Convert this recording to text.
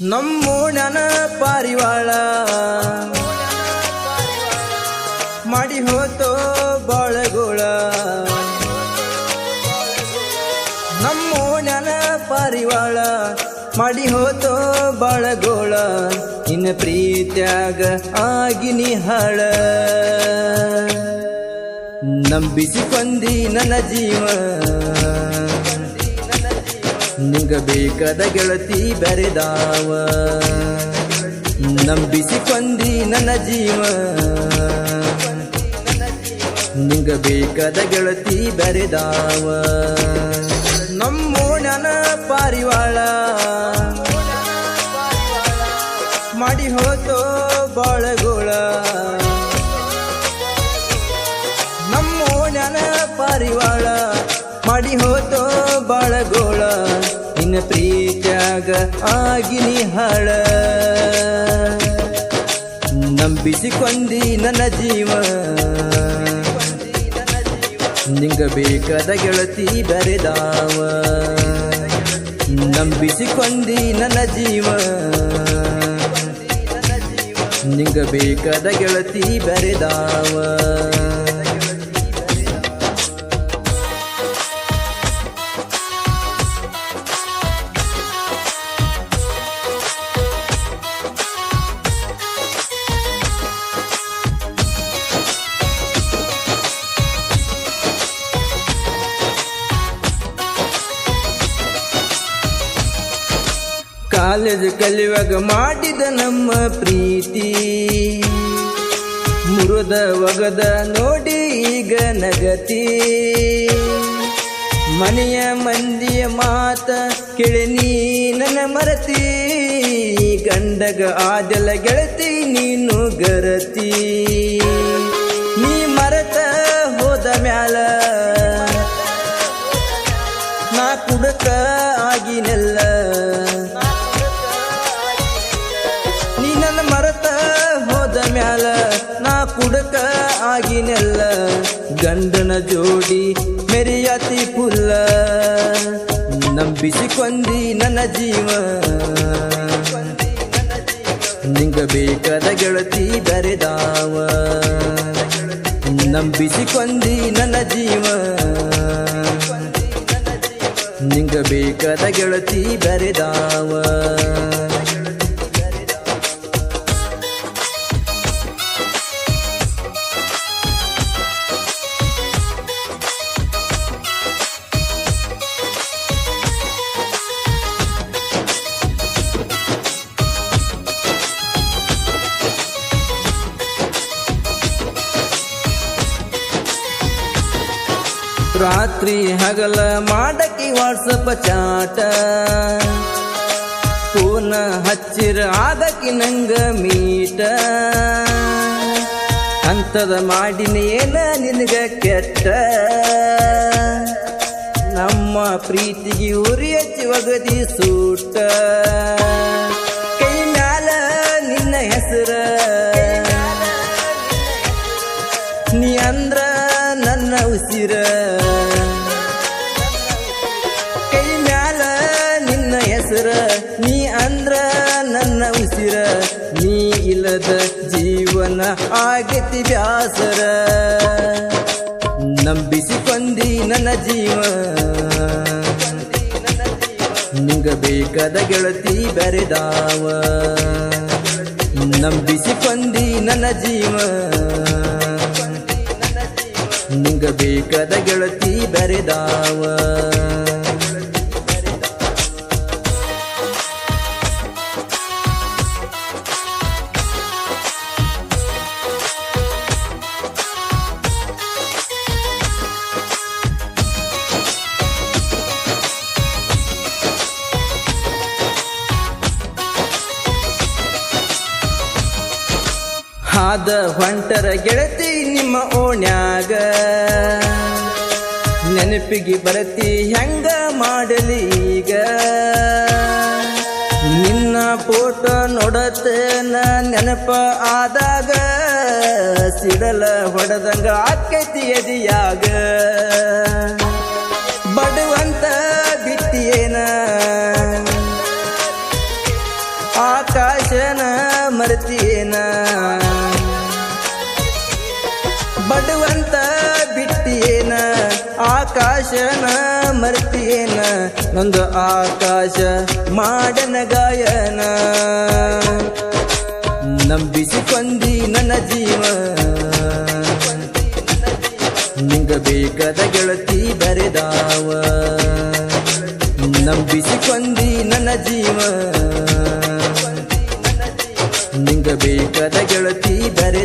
ನಮ್ಮೋಣನ ಪಾರಿವಾಳ. ಮಾಡಿ ಹೋತೋ ಬಾಳಗೋಳ. ನಮ್ಮೋಣನ ಪಾರಿವಾಳ. ಮಾಡಿ ಹೋತೋ ಬಾಳಗೋಳ. ಇನ್ನ ಪ್ರೀತ್ಯಾಗ ಆಗಿನಿ ಹಾಳ ನಂಬಿಸಿ ಕೊಂದಿ ನನ್ನ ಜೀವ. ನಿಂಗ ಬೇಕದ ಗೆಳತಿ ಬೆರೆದಾವ. ನಂಬಿಸಿ ಕೊಂದಿ ನನ್ನ ಜೀವ. ನಿಂಗ ಬೇಕದ ಗೆಳತಿ ಬೆರೆದಾವ. ನಮ್ಮೋಣನ ಪಾರಿವಾಳ. ಮಾಡಿ ಹೋತೋ ಬಾಳಗೋಳ. ನಮ್ಮೋಣನ ಪಾರಿವಾಳ. ಮಾಡಿ ಹೋತೋ ನಿನ್ನ ಪ್ರೀತ್ಯಾಗ ಆಗಿನಿ ಹಾಳ. ನಂಬಿಸಿಕೊಂಡಿ ನನ್ನ ಜೀವ. ನಿಂಗ ಬೇಕಾದ ಗೆಳತಿ ಬರೆದಾವ. ನಂಬಿಸಿಕೊಂಡಿ ನನ್ನ ಜೀವ. ನಿಂಗ ಬೇಕಾದ ಗೆಳತಿ ಬೆರೆದಾವ. ಕಾಲೇಜ್ ಕಲಿಯುವಾಗ ಮಾಡಿದ ನಮ್ಮ ಪ್ರೀತಿ. ಮುರುದ ಒಗದ ನೋಡಿ ಈಗ ನಗತಿ. ಮನೆಯ ಮಂದಿಯ ಮಾತ ಕೇಳಿ ನೀ ನನ್ನ ಮರತಿ. ಗಂಡಗ ಆದಲ ಗೆಳತಿ ನೀನು ಗರತಿ. ನೀ ಮರತ ಹೋದ ಮ್ಯಾಲ ನಾ ಕುಡಕ ಆಗಿನೆಲ್ಲ. ಆಗಿನೆಲ್ಲ ಗಂಡನ ಜೋಡಿ ಮೆರೆಯತಿ ಪುಲ್ಲ. ನಂಬಿಸಿಕೊಂಡಿ ನನ್ನ ಜೀವ. ನಿಂಗ ಬೇಕಾದ ಗೆಳತಿ ಬರೆದಾವ. ನಂಬಿಸಿಕೊಂಡಿ ನನ್ನ ಜೀವ. ನಿಂಗ ಬೇಕಾದ ಗೆಳತಿ ಬೆರೆದಾವ. ರಾತ್ರಿ ಹಗಲ ಮಾಡಕಿ ವಾಟ್ಸಪ್ ಚಾಟ. ಫೋನ ಹಚ್ಚಿರ ಆದಕಿ ನಂಗ ಮೀಟ. ಅಂತದ ಮಾಡಿನ ಏನ ನಿನಗ ಕೆಟ್ಟ. ನಮ್ಮ ಪ್ರೀತಿಗೆ ಉರಿ ಹಚ್ಚಿ ಒಗದಿ ಸೂಟ. ನನ್ನ ನೀ ಇಲ್ಲದ ಜೀವನ ಆಗತಿ ಬ್ಯಾಸರ. ನಂಬಿಸಿ ಕೊಂದಿ ನನ್ನ ಜೀವ. ನಿಂಗ ಬೇಕಾದ ಗೆಳತಿ ಬೆರೆದಾವ. ನಂಬಿಸಿ ಕೊಂದಿ ನನ್ನ ಜೀವ. ನಿಂಗ ಬೇಕಾದ ಗೆಳತಿ ಬೆರೆದಾವ. ಅದ ಹೊಂಟರ ಗೆಳತಿ ನಿಮ್ಮ ಓಣ್ಯಾಗ. ನೆನಪಿಗೆ ಬರತಿ ಹೆಂಗ ಮಾಡಲಿ ಈಗ. ನಿನ್ನ ಫೋಟೋ ನಾ ನೆನಪ ಆದಾಗ. ಸಿಡಲ ಹೊಡೆದಂಗ ಆಕೈತಿ ಎದಿಯಾಗ. ಬಡುವಂತ ಬಿತ್ತಿಯೇನ ಆಕಾಶನ ಮರ್ತಿಯೇನ. ಬಡವಂತ ಬಿಟ್ಟಿಯೇನ? ಆಕಾಶನ ಮರ್ತಿಯೇನ? ನೊಂದು ಆಕಾಶ ಮಾಡನ ಗಾಯನ. ನಂಬಿಸಿಕೊಂಡಿ ನನ್ನ ಜೀವ. ನಿಂಗ ಬೇಕಾದ ಗೆಳತಿ ಬರೆದಾವ. ನಂಬಿಸಿಕೊಂಡಿ ನನ್ನ ಜೀವ. ನಿಂಗ ಬೇಕಾದ ಗೆಳತಿ ಬರೆ